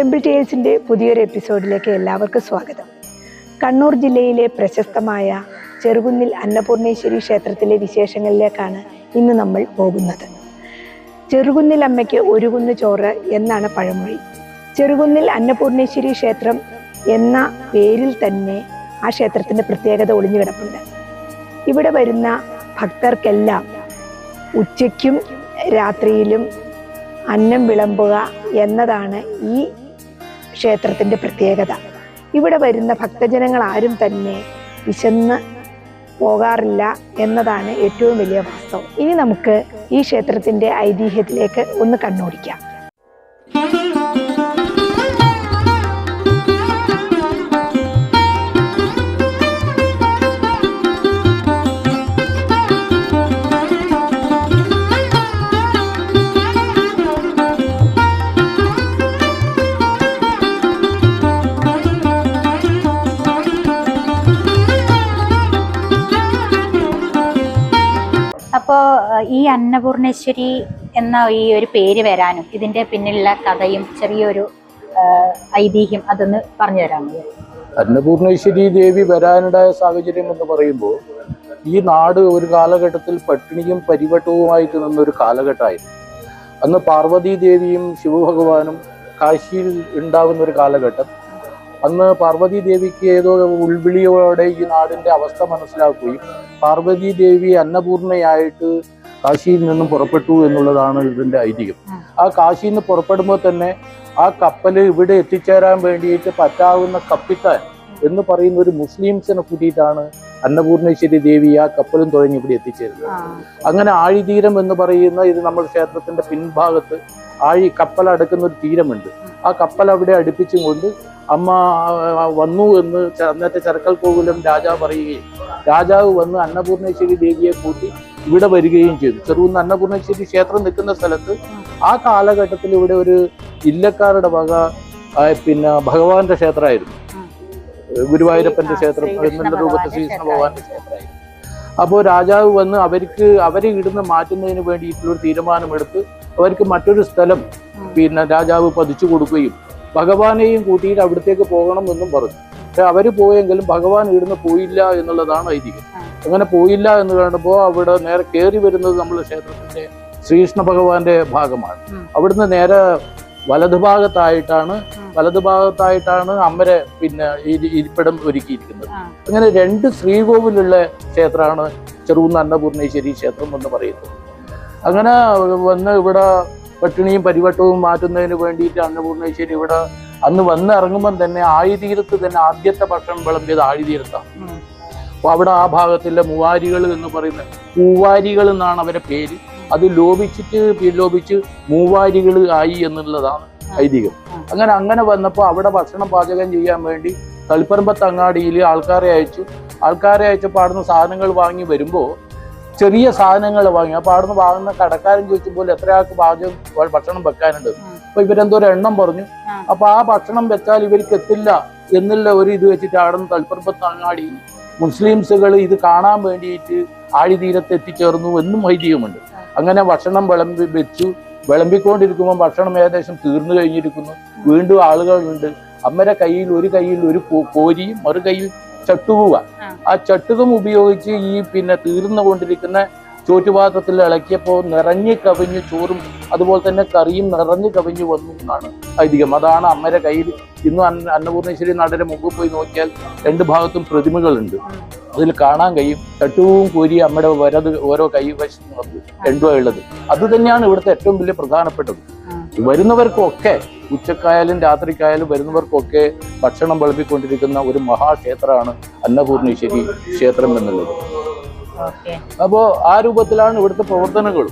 Temple ടേൽസിന്റെ പുതിയൊരു എപ്പിസോഡിലേക്ക് എല്ലാവർക്കും സ്വാഗതം. കണ്ണൂർ ജില്ലയിലെ പ്രശസ്തമായ ചെറുകുന്നിൽ അന്നപൂർണേശ്വരി ക്ഷേത്രത്തിലെ വിശേഷങ്ങളിലേക്കാണ് ഇന്ന് നമ്മൾ പോകുന്നത്. ചെറുകുന്നിൽ അമ്മയ്ക്ക് ഒരു കുന്ന് ചോറ് എന്നാണ് പഴമൊഴി. ചെറുകുന്നിൽ അന്നപൂർണേശ്വരി ക്ഷേത്രം എന്ന പേരിൽ തന്നെ ആ ക്ഷേത്രത്തിന്റെ പ്രത്യേകത ഒളിഞ്ഞു കിടപ്പുണ്ട് ഇവിടെ വരുന്ന ഭക്തർക്കെല്ലാം ഉച്ചയ്ക്കും രാത്രിയിലും അന്നം വിളമ്പുക എന്നതാണ് ഈ ക്ഷേത്രത്തിന്റെ പ്രത്യേകത. ഇവിടെ വരുന്ന ഭക്തജനങ്ങൾ ആരും തന്നെ വിശന്ന് പോകാറില്ല എന്നതാണ് ഏറ്റവും വലിയ വാസ്തവം. ഇനി നമുക്ക് ഈ ക്ഷേത്രത്തിന്റെ ഐതിഹ്യത്തിലേക്ക് ഒന്ന് കണ്ണോടിക്കാം. അപ്പോ ഏഹ്, ഈ അന്നപൂർണേശ്വരി എന്ന ഈ ഒരു പേര് വരാനും ഇതിന്റെ പിന്നിലുള്ള കഥയും ചെറിയൊരു ഐതിഹ്യം അതൊന്ന് പറഞ്ഞു തരാമോ? അന്നപൂർണേശ്വരി ദേവി വരാനുണ്ടായ സാഹചര്യം എന്ന് പറയുമ്പോൾ ഈ നാട് ഒരു കാലഘട്ടത്തിൽ പട്ടിണിയും പരിവട്ടവുമായിട്ട് നിന്നൊരു കാലഘട്ടമായിരുന്നു. അന്ന് പാർവതി ദേവിയും ശിവഭഗവാനും കാശിയിൽ ഉണ്ടാവുന്ന ഒരു കാലഘട്ടം. അന്ന് പാർവതി ദേവിക്ക് ഏതോ ഉൾവിളിയോടെ ഈ നാടിന്റെ അവസ്ഥ മനസ്സിലാക്കുകയും പാർവതി ദേവി അന്നപൂർണയായിട്ട് കാശിയിൽ നിന്നും പുറപ്പെട്ടു എന്നുള്ളതാണ് ഇതിന്റെ ഐതിഹ്യം. ആ. കാശിയിൽ നിന്ന് പുറപ്പെടുമ്പോൾ തന്നെ ആ കപ്പൽ ഇവിടെ എത്തിച്ചേരാൻ വേണ്ടിയിട്ട് പറ്റാവുന്ന കപ്പിത്താൻ എന്ന് പറയുന്ന ഒരു മുസ്ലിംസിനെ കൂട്ടിയിട്ടാണ് അന്നപൂർണേശ്വരി ദേവി ആ കപ്പലും തുഴഞ്ഞ് ഇവിടെ എത്തിച്ചേരുന്നത്. അങ്ങനെ ആഴിതീരം എന്ന് പറയുന്ന ഇത് നമ്മുടെ ക്ഷേത്രത്തിന്റെ പിൻഭാഗത്ത് ആഴി കപ്പൽ അടുക്കുന്ന ഒരു തീരമുണ്ട്. ആ. കപ്പൽ അവിടെ അടുപ്പിച്ചും കൊണ്ട് അമ്മ വന്നു എന്ന് അന്നത്തെ ചരക്കൽ കോവിലം രാജാവ് പറയുകയും രാജാവ് വന്ന് അന്നപൂർണേശ്വരി ദേവിയെ കൂട്ടി ഇവിടെ വരികയും ചെയ്തു. ചെറുകുന്ന് അന്നപൂർണേശ്വരി ക്ഷേത്രം നിൽക്കുന്ന സ്ഥലത്ത് ആ കാലഘട്ടത്തിൽ ഇവിടെ ഒരു ഇല്ലക്കാരുടെ വക പിന്നെ ഭഗവാന്റെ ക്ഷേത്രമായിരുന്നു. ഗുരുവായൂരപ്പന്റെ ക്ഷേത്രം എന്നുള്ള രൂപത്തിൽ ശ്രീകൃഷ്ണ ഭഗവാന്റെ ക്ഷേത്രമായിരുന്നു. അപ്പോൾ രാജാവ് വന്ന് അവർക്ക് അവരെ ഇടുന്ന് മാറ്റുന്നതിന് വേണ്ടിയിട്ടുള്ള ഒരു തീരുമാനമെടുത്ത് അവർക്ക് മറ്റൊരു സ്ഥലം പിന്നെ രാജാവ് പതിച്ചു കൊടുക്കുകയും ഭഗവാനെയും കൂട്ടിയിട്ട് അവിടത്തേക്ക് പോകണം എന്നും പറഞ്ഞു. പക്ഷെ അവർ പോയെങ്കിലും ഭഗവാൻ ഇവിടുന്ന് പോയില്ല എന്നുള്ളതാണ് ഐതിഹ്യം. അങ്ങനെ പോയില്ല എന്ന് കണ്ടപ്പോൾ അവിടെ നേരെ കയറി വരുന്നത് നമ്മുടെ ക്ഷേത്രത്തിന്റെ ശ്രീകൃഷ്ണ ഭഗവാന്റെ ഭാഗമാണ്. അവിടുന്ന് നേരെ വലതുഭാഗത്തായിട്ടാണ് വലതു വലതുഭാഗത്തായിട്ടാണ് അമ്മരെ പിന്നെ ഇരി- ഇരിപ്പിടം ഒരുക്കിയിരിക്കുന്നത്. അങ്ങനെ രണ്ട് ശ്രീകോവിലുള്ള ക്ഷേത്രമാണ് ചെറുകുന്ന അന്നപൂർണേശ്വരി ക്ഷേത്രം എന്ന് പറയുന്നത്. അങ്ങനെ വന്ന് ഇവിടെ പട്ടിണിയും പരിവട്ടവും മാറ്റുന്നതിന് വേണ്ടിയിട്ട് അന്നപൂർണേശ്വരി ഇവിടെ അന്ന് വന്ന് ഇറങ്ങുമ്പം തന്നെ ആഴിതീരത്ത് തന്നെ ആദ്യത്തെ ഭക്ഷണം വിളമ്പിയത് ആഴിതീരത്താണ്. അപ്പോൾ അവിടെ ആ ഭാഗത്തിലെ മൂവാരികൾ എന്ന് പറയുന്ന പൂവാരികൾ എന്നാണ് അവരെ പേര്. അത് ലോപിച്ചിട്ട് ലോപിച്ച് മൂവാരികൾ ആയി എന്നുള്ളതാണ് ഐതിഹ്യം. അങ്ങനെ അങ്ങനെ വന്നപ്പോൾ അവിടെ ഭക്ഷണം പാചകം ചെയ്യാൻ വേണ്ടി തളിപ്പറമ്പത്തങ്ങാടിയിൽ ആൾക്കാരെ അയച്ചു. ആൾക്കാരെ അയച്ചപ്പോൾ അവിടുന്ന് സാധനങ്ങൾ വാങ്ങി വരുമ്പോൾ ചെറിയ സാധനങ്ങൾ വാങ്ങി. അപ്പോൾ അവിടുന്ന് വാങ്ങുന്ന കടക്കാരൻ ചോദിച്ചപ്പോൾ എത്ര ആൾക്ക് പാചകം ഭക്ഷണം വെക്കാനുണ്ട്. അപ്പൊ ഇവരെന്തോ ഒരു എണ്ണം പറഞ്ഞു. അപ്പൊ ആ ഭക്ഷണം വെച്ചാൽ ഇവർക്ക് എത്തില്ല എന്നുള്ള ഒരു ഇത് വെച്ചിട്ട് അവിടുന്ന് തളിപ്പറമ്പത്ത് അങ്ങാടി മുസ്ലിംസുകൾ ഇത് കാണാൻ വേണ്ടിയിട്ട് ആഴിതീരത്ത് എത്തിച്ചേർന്നു എന്നും ഐതിഹ്യമുണ്ട് അങ്ങനെ ഭക്ഷണം വിളമ്പി വെച്ചു. വിളമ്പിക്കൊണ്ടിരിക്കുമ്പോൾ ഭക്ഷണം ഏകദേശം തീർന്നു കഴിഞ്ഞിരിക്കുന്നു. വീണ്ടും ആളുകളുണ്ട്. അമ്മരെ കയ്യിൽ ഒരു കയ്യിൽ ഒരു കോരിയും മറു കയ്യിൽ ചട്ടുകുക ആ. ചട്ടുകം ഉപയോഗിച്ച് ഈ പിന്നെ തീർന്നു തീർന്നുകൊണ്ടിരിക്കുന്ന ചോറ്റുപാത്രത്തിൽ ഇളക്കിയപ്പോൾ നിറഞ്ഞു കവിഞ്ഞ് ചോറും അതുപോലെ തന്നെ കറിയും നിറഞ്ഞു കവിഞ്ഞു വന്നു എന്നാണ് ഐതിഹ്യം. അതാണ് അമ്മയുടെ കയ്യിൽ. ഇന്നും അന്ന അന്നപൂർണേശ്വരി നാടിന്റെ മുമ്പ് പോയി നോക്കിയാൽ രണ്ട് ഭാഗത്തും പ്രതിമകളുണ്ട്. അതിൽ കാണാൻ കഴിയും. ചട്ടുവും കോരി അമ്മയുടെ വരത് ഓരോ കൈവശം രണ്ടുമായുള്ളത് ഉള്ളത്. അത് തന്നെയാണ് ഇവിടുത്തെ ഏറ്റവും വലിയ പ്രധാനപ്പെട്ടത്. വരുന്നവർക്കൊക്കെ ഉച്ചക്കായാലും രാത്രിക്കായാലും വരുന്നവർക്കൊക്കെ ഭക്ഷണം വിളമ്പിക്കൊണ്ടിരിക്കുന്ന ഒരു മഹാക്ഷേത്രമാണ് അന്നപൂർണേശ്വരി ക്ഷേത്രം എന്നുള്ളത്. അപ്പോ അപ്പോൾ ആ രൂപത്തിലാണ് ഇവിടുത്തെ പ്രവർത്തനങ്ങൾ.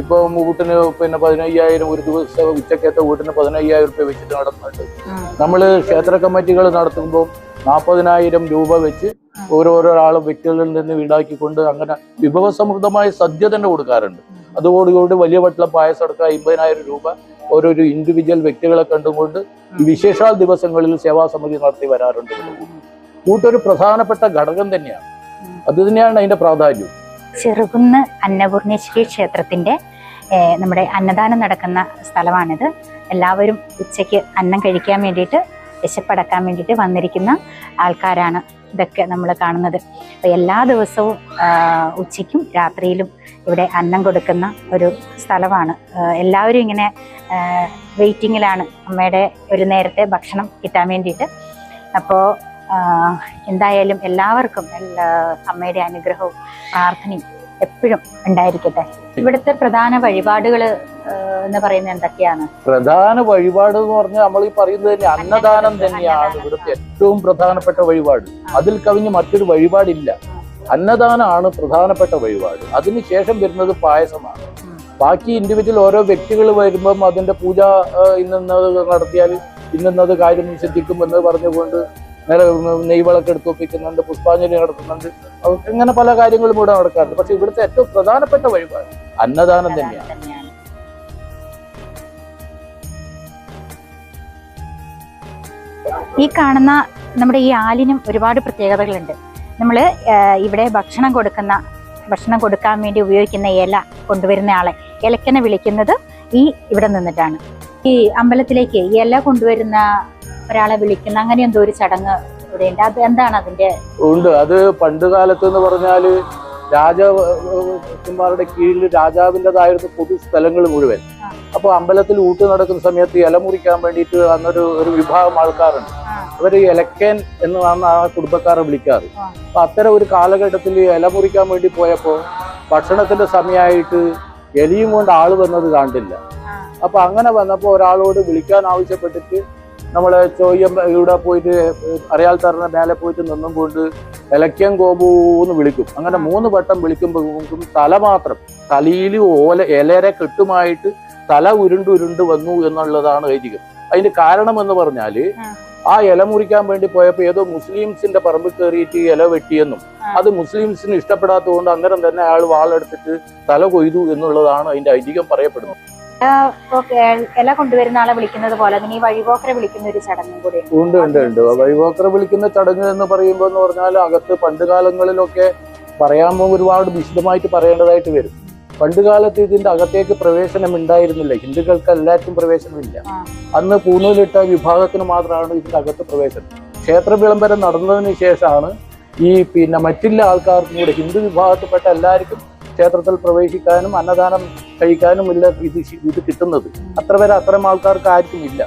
ഇപ്പൊ വീട്ടിന് പിന്നെ പതിനയ്യായിരം ഒരു ദിവസം ഉച്ചക്കത്തെ വീട്ടിന് പതിനയ്യായിരം രൂപ വെച്ചിട്ട് നടത്തുന്നുണ്ട്. നമ്മൾ നമ്മൾ ക്ഷേത്ര കമ്മിറ്റികൾ നടത്തുമ്പോൾ നാൽപ്പതിനായിരം രൂപ വെച്ച് ഓരോരോ ആളും വ്യക്തികളിൽ നിന്ന് ഈടാക്കിക്കൊണ്ട് അങ്ങനെ വിഭവസമൃദ്ധമായ സദ്യ തന്നെ കൊടുക്കാറുണ്ട്. അതോടുകൂടി വലിയ വട്ടിലെ പായസം അടക്കം അമ്പതിനായിരം രൂപ ഓരോരോ ഇൻഡിവിജ്വൽ വ്യക്തികളെ കണ്ടുകൊണ്ട് ഈ വിശേഷാൽ ദിവസങ്ങളിൽ സേവാസമിതി നടത്തി വരാറുണ്ട്. കൂട്ടൊരു പ്രധാനപ്പെട്ട ഘടകം തന്നെയാണ്. അത് തന്നെയാണ് അതിന്റെ പ്രാധാന്യം ചെറുകുന്ന് അന്നപൂർണേശ്വരി ക്ഷേത്രത്തിന്റെ നമ്മുടെ അന്നദാനം നടക്കുന്ന സ്ഥലമാണിത്. എല്ലാവരും ഉച്ചയ്ക്ക് അന്നം കഴിക്കാൻ വേണ്ടിയിട്ട് വിശപ്പടക്കാൻ വേണ്ടിയിട്ട് വന്നിരിക്കുന്ന ആൾക്കാരാണ് ഇതൊക്കെ നമ്മൾ കാണുന്നത്. അപ്പോൾ എല്ലാ ദിവസവും ഉച്ചയ്ക്കും രാത്രിയിലും ഇവിടെ അന്നം കൊടുക്കുന്ന ഒരു സ്ഥലമാണ്. എല്ലാവരും ഇങ്ങനെ വെയിറ്റിങ്ങിലാണ് അമ്മയുടെ ഒരു നേരത്തെ ഭക്ഷണം കിട്ടാൻ വേണ്ടിയിട്ട്. അപ്പോൾ എന്തായാലും എല്ലാവർക്കും അമ്മയുടെ അനുഗ്രഹവും പ്രാർത്ഥനയും എപ്പോഴും ഉണ്ടായിരിക്കട്ടെ? ഇവിടുത്തെ പ്രധാന വഴിപാടുകൾ എന്ന് പറയുന്നത് എന്തൊക്കെയാണ്? പ്രധാന വഴിപാട് എന്ന് പറഞ്ഞാൽ നമ്മൾ ഈ പറയുന്നത് തന്നെ അന്നദാനം തന്നെയാണ്. ഇവിടുത്തെ ഏറ്റവും പ്രധാനപ്പെട്ട വഴിപാട്. അതിൽ കവിഞ്ഞ് മറ്റൊരു വഴിപാടില്ല. അന്നദാനമാണ് പ്രധാനപ്പെട്ട വഴിപാട്. അതിനുശേഷം വരുന്നത് പായസമാണ്. ബാക്കി ഇൻഡിവിജ്വൽ ഓരോ വ്യക്തികൾ വരുമ്പം അതിന്റെ പൂജ ഇന്നത് നടത്തിയാൽ ഇന്നത് കാര്യം ശ്രദ്ധിക്കും എന്ന് പറഞ്ഞുകൊണ്ട് നെയ്വിളക്ക് എടുത്ത് ഒപ്പിക്കുന്നുണ്ട് പുഷ്പാഞ്ജലി നടത്തുന്നുണ്ട്. ഇങ്ങനെ പല കാര്യങ്ങളും ഇവിടെ നടക്കാറുണ്ട്. പക്ഷെ ഇവിടുത്തെ ഏറ്റവും പ്രധാനപ്പെട്ട വഴിപാട് അന്നദാനം തന്നെയാണ്. ഈ കാണുന്ന നമ്മുടെ ഈ ആലിനും ഒരുപാട് പ്രത്യേകതകളുണ്ട്. നമ്മൾ ഇവിടെ ഭക്ഷണം കൊടുക്കുന്ന ഭക്ഷണം കൊടുക്കാൻ വേണ്ടി ഉപയോഗിക്കുന്ന ഇല കൊണ്ടുവരുന്ന ആളെ ഇലക്കനെ വിളിക്കുന്നത് ഈ ഇവിടെ നിന്നിട്ടാണ്. ഈ അമ്പലത്തിലേക്ക് ഇല കൊണ്ടുവരുന്ന ഒരാളെ വിളിക്കുന്ന അങ്ങനെ എന്തോ ഒരു ചടങ്ങ് ഇവിടെ ഉണ്ട്. അത് എന്താണ് അതിന്റെ ഉണ്ട്. അത് പണ്ട് കാലത്ത് എന്ന് പറഞ്ഞാൽ രാജകുമാരുടെ കീഴിൽ രാജാവിന്റെതായിരുന്നു പൊതു സ്ഥലങ്ങൾ മുഴുവൻ. അപ്പോൾ അപ്പൊ അമ്പലത്തിൽ ഊട്ട് നടക്കുന്ന സമയത്ത് ഇല മുറിക്കാൻ വേണ്ടിയിട്ട് അന്നൊരു ഒരു വിഭാഗം ആൾക്കാരുണ്ട്. അവർ ഇലക്കൻ എന്നാണ് ആ കുടുംബക്കാരെ വിളിക്കാറ്. അപ്പൊ അത്തരം ഒരു കാലഘട്ടത്തിൽ ഇല മുറിക്കാൻ വേണ്ടി പോയപ്പോ ഭക്ഷണത്തിന്റെ സമയമായിട്ട് എലിയും കൊണ്ട് ആൾ വന്നത് കണ്ടില്ല. അപ്പൊ അങ്ങനെ വന്നപ്പോ ഒരാളോട് വിളിക്കാൻ ആവശ്യപ്പെട്ടിട്ട് നമ്മളെ ചോയ്യം ഇവിടെ പോയിട്ട് അറിയാൽ തറന്ന മേലെ പോയിട്ട് നിന്നും കൊണ്ട് ഇലക്കം കോപൂന്ന് വിളിക്കും അങ്ങനെ മൂന്ന് വട്ടം വിളിക്കുമ്പോൾ തല മാത്രം തലയിൽ ഓല ഇലരെ കെട്ടുമായിട്ട് തല ഉരുണ്ട് ഉരുണ്ട് വന്നു എന്നുള്ളതാണ് ഐതിഹ്യം അതിന്റെ കാരണം എന്ന് പറഞ്ഞാൽ ആ. ഇല മുറിക്കാൻ വേണ്ടി പോയപ്പോ ഏതോ മുസ്ലിംസിന്റെ പറമ്പിൽ കയറിയിട്ട് ഇല വെട്ടിയെന്നും. അത് മുസ്ലിംസിന് ഇഷ്ടപ്പെടാത്തതുകൊണ്ട് അന്നേരം തന്നെ അയാൾ വാളെടുത്തിട്ട് തല കൊയ്തു എന്നുള്ളതാണ് അതിന്റെ ഐതിഹ്യം പറയപ്പെടുന്നത് ഇല കൊണ്ടുവരുന്ന ആളെ വിളിക്കുന്നത് പോലെ അതിന് ഈ വഴിപോക്കരെ വിളിക്കുന്ന ഒരു ചടങ്ങും കൂടി ഉണ്ട്. ഉണ്ട് ഉണ്ട് വഴിപോക്കറെ വിളിക്കുന്ന ചടങ്ങ് എന്ന് പറയുമ്പോൾ എന്ന് പറഞ്ഞാൽ അകത്ത് പണ്ട് കാലങ്ങളിലൊക്കെ പറയാൻ ഒരുപാട് വിശദമായിട്ട് പറയേണ്ടതായിട്ട് വരും. പണ്ട് കാലത്ത് ഇതിന്റെ അകത്തേക്ക് പ്രവേശനം ഉണ്ടായിരുന്നില്ല. ഹിന്ദുക്കൾക്ക് എല്ലാവർക്കും പ്രവേശനമില്ല. അന്ന് പൂണൂലിട്ട വിഭാഗത്തിന് മാത്രമാണ് ഇതിന്റെ അകത്ത് പ്രവേശനം. ക്ഷേത്ര വിളംബരം നടന്നതിന് ശേഷമാണ് ഈ പിന്നെ മറ്റുള്ള ആൾക്കാർക്കും കൂടെ ഹിന്ദു വിഭാഗത്തിൽപ്പെട്ട എല്ലാവർക്കും ക്ഷേത്രത്തിൽ പ്രവേശിക്കാനും അന്നദാനം കഴിക്കാനും ഇല്ല ഇത് ഇത് കിട്ടുന്നത്. അത്ര വരെ അത്തരം ആൾക്കാർക്ക് ആർക്കും ഇല്ല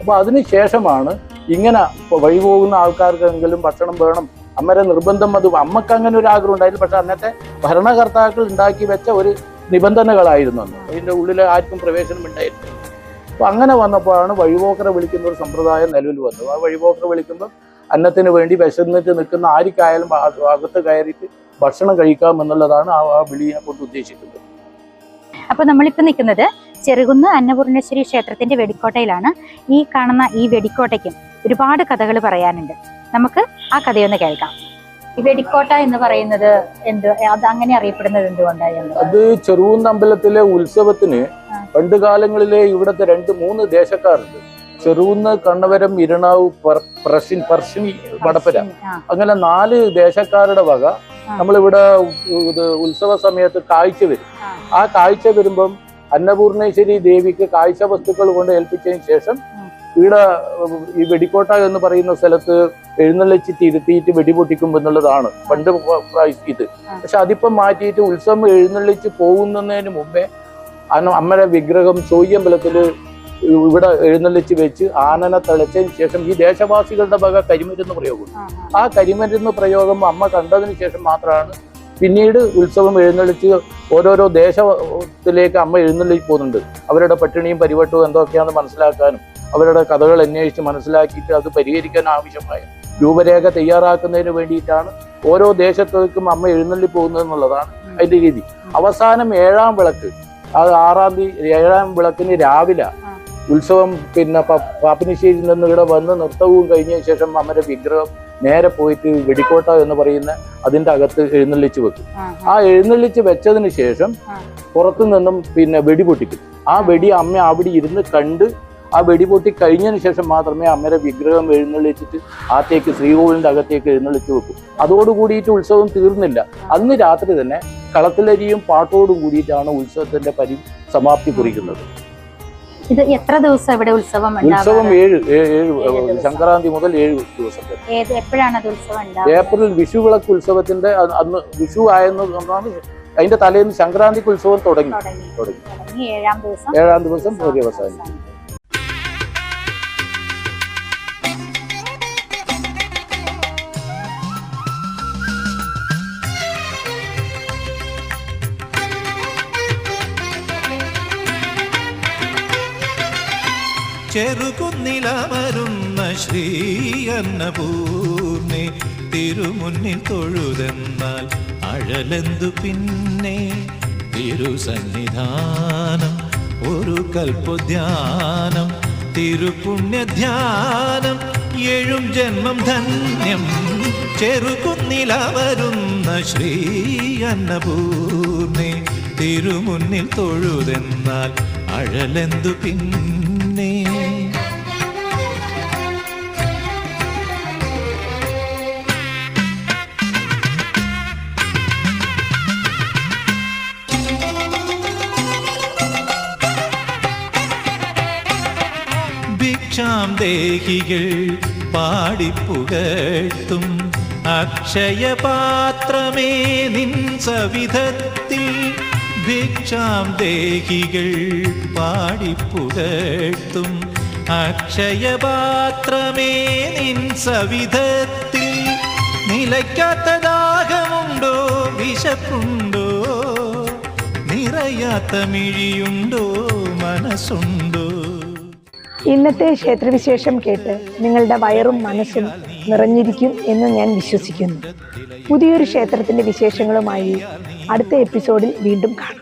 അപ്പോൾ അതിന് ശേഷമാണ് ഇങ്ങനെ വഴി പോകുന്ന ആൾക്കാർക്കെങ്കിലും ഭക്ഷണം വേണം. അമ്മരെ നിർബന്ധം അത് അമ്മയ്ക്ക് അങ്ങനെ ഒരു ആഗ്രഹം ഉണ്ടായിരുന്നു പക്ഷെ അന്നത്തെ ഭരണകർത്താക്കൾ ഉണ്ടാക്കി വെച്ച ഒരു നിബന്ധനകളായിരുന്നു അതിന്റെ ഉള്ളിൽ ആർക്കും പ്രവേശനം ഉണ്ടായിരുന്നു അപ്പോൾ അങ്ങനെ വന്നപ്പോഴാണ് വഴിപോക്കറെ വിളിക്കുന്ന ഒരു സമ്പ്രദായം നിലവിൽ വന്നത്. ആ വഴിപോക്കറെ വിളിക്കുമ്പോൾ അന്നത്തിന് വേണ്ടി വിശന്നിട്ട് നിൽക്കുന്ന ആർക്കായാലും അകത്ത് കയറിയിട്ട് ഭക്ഷണം കഴിക്കാം എന്നുള്ളതാണ് ആ ആ വിളിയെ കൊണ്ട് ഉദ്ദേശിക്കുന്നത്. അപ്പൊ നമ്മളിപ്പോ നിൽക്കുന്നത് ചെറുകുന്ന് അന്നപൂർണേശ്വരി ക്ഷേത്രത്തിന്റെ വെടിക്കോട്ടയിലാണ്. ഈ കാണുന്ന ഈ വെടിക്കോട്ടയ്ക്കും ഒരുപാട് കഥകൾ പറയാനുണ്ട്. നമുക്ക് ആ കഥയൊന്ന് കേൾക്കാം. ഈ വെടിക്കോട്ട എന്ന് പറയുന്നത് എന്ത് അത് അങ്ങനെ അറിയപ്പെടുന്നത് എന്തുകൊണ്ടായിരുന്നു അത് ചെറുകുന്ന് അമ്പലത്തിലെ ഉത്സവത്തിന്. പണ്ട് കാലങ്ങളിലെ ഇവിടുത്തെ രണ്ട് മൂന്ന് ദേശക്കാരുണ്ട്. ചെറുകുന്ന് കണ്ണവരം ഇരണാവ് പ്രശിൻ പർശിനി വടപ്പര. അങ്ങനെ നാല് ദേശക്കാരുടെ വക. നമ്മളിവിടെ ഇത് ഉത്സവ സമയത്ത് കാഴ്ച വരും. ആ. കാഴ്ച വരുമ്പം അന്നപൂർണേശ്വരി ദേവിക്ക് കാഴ്ച വസ്തുക്കൾ കൊണ്ട് ഏൽപ്പിച്ചതിന് ശേഷം. ഇവിടെ ഈ വെടിക്കോട്ട എന്ന് പറയുന്ന സ്ഥലത്ത് എഴുന്നള്ളിച്ച് തിരുത്തിയിട്ട് വെടിപൊട്ടിക്കും എന്നുള്ളതാണ്. പണ്ട് ഇത്. പക്ഷെ അതിപ്പം മാറ്റിയിട്ട് ഉത്സവം എഴുന്നള്ളിച്ച് പോകുന്നതിന് മുമ്പേ അമ്മരെ അമ്മയുടെ വിഗ്രഹം ചോയ്യമ്പലത്തിൽ ഇവിടെ എഴുന്നള്ളിച്ച് വെച്ച് ആനനെ തളിച്ചതിന് ശേഷം ഈ ദേശവാസികളുടെ വക കരിമരുന്ന് പ്രയോഗം. ആ, കരിമരുന്ന് പ്രയോഗം അമ്മ കണ്ടതിന് ശേഷം മാത്രമാണ് പിന്നീട് ഉത്സവം എഴുന്നള്ളിച്ച് ഓരോരോ ദേശത്തിലേക്ക് അമ്മ എഴുന്നള്ളിച്ച് പോകുന്നുണ്ട്. അവരുടെ പട്ടിണിയും പരിവട്ടവും എന്തൊക്കെയാണെന്ന് മനസ്സിലാക്കാനും അവരുടെ കഥകൾ അന്വേഷിച്ച് മനസ്സിലാക്കിയിട്ട് അത് പരിഹരിക്കാൻ ആവശ്യമായ രൂപരേഖ തയ്യാറാക്കുന്നതിന് വേണ്ടിയിട്ടാണ് ഓരോ ദേശത്തേക്കും അമ്മ എഴുന്നള്ളി പോകുന്നത് എന്നുള്ളതാണ് അതിന്റെ രീതി. അവസാനം ഏഴാം വിളക്ക് അത് ആറാം തീയതി ഏഴാം വിളക്കിന് രാവിലെ. ഉത്സവം പിന്നെ പാപ്പിനിശ്ശേരി പാപ്പിനിശ്ശേരിയിൽ നിന്ന് ഇവിടെ വന്ന് നൃത്തവും കഴിഞ്ഞ ശേഷം അമ്മയുടെ വിഗ്രഹം നേരെ പോയിട്ട് വെടിക്കോട്ട എന്ന് പറയുന്ന അതിന്റെ അകത്ത് എഴുന്നള്ളിച്ച് വെക്കും. ആ, എഴുന്നള്ളിച്ച് വെച്ചതിന് ശേഷം. പുറത്തു നിന്നും പിന്നെ വെടി പൊട്ടിക്കും. ആ വെടി അമ്മ അവിടെ ഇരുന്ന് കണ്ട് ആ വെടി പൊട്ടി കഴിഞ്ഞതിന് ശേഷം മാത്രമേ അമ്മയുടെ വിഗ്രഹം എഴുന്നള്ളിച്ചിട്ട് ആത്തേക്ക് ശ്രീകോവിലിന്റെ അകത്തേക്ക് എഴുന്നള്ളിച്ച് വെക്കും. അതോടുകൂടിയിട്ട് ഉത്സവം തീർന്നില്ല. അന്ന് രാത്രി തന്നെ കളത്തിലരിയും പാട്ടോടും കൂടിയിട്ടാണ് ഉത്സവത്തിന്റെ പരി സമാപ്തി കുറിക്കുന്നത്. ഇത് എത്ര ദിവസം ഇവിടെ ഉത്സവം ഉത്സവം ഏഴ് ഏഴ് സംക്രാന്തി മുതൽ ഏഴ് ദിവസം. ഏത് എപ്പോഴാണ് അത് ഉത്സവം ഏപ്രിൽ വിഷു വിളക്ക് ഉത്സവത്തിന്റെ അന്ന് വിഷു ആയെന്ന് പറഞ്ഞാൽ അതിന്റെ തലേന്ന് സംക്രാന്തിക്ക് ഉത്സവം തുടങ്ങി. തുടങ്ങി. ഏഴാം ദിവസം ഏഴാം ദിവസം പര്യവസാനം ചെറുകുന്നിലമരുന്ന ശ്രീ അന്നപൂർണെ തിരുമുന്നിൽ തൊഴുതെന്നാൽ അഴലെന്തു പിന്നെ? തിരുസന്നിധാനം ഒരു കൽപ്പുധ്യാനം തിരുപുണ്യധ്യാനം ഏഴും ജന്മം ധന്യം ചെറുകുന്നിലവരുന്ന ശ്രീ അന്നപൂർണെ തിരുമുന്നിൽ തൊഴുതെന്നാൽ അഴലെന്തു പിന്നെ? ഭിക്ഷാം ദേഹികൾ പാടിപ്പുകഴ്ത്തും. അക്ഷയപാത്രമേ നിൻ സവിധത്തിൽ ഭിക്ഷാം ദേഹികൾ പാടിപ്പുകഴ്ത്തും. അക്ഷയപാത്രമേ നിൻ സവിധത്തിൽ നിലയ്ക്കാത്ത ദാഹമുണ്ടോ? വിശപ്പുണ്ടോ? നിറയാത്ത മിഴിയുണ്ടോ? മനസ്സുണ്ടോ? ഇന്നത്തെ ക്ഷേത്രവിശേഷം കേട്ട് നിങ്ങളുടെ വയറും മനസ്സും നിറഞ്ഞിരിക്കും എന്ന് ഞാൻ വിശ്വസിക്കുന്നു. പുതിയൊരു ക്ഷേത്രത്തിന്റെ വിശേഷങ്ങളുമായി അടുത്ത എപ്പിസോഡിൽ വീണ്ടും കാണാം.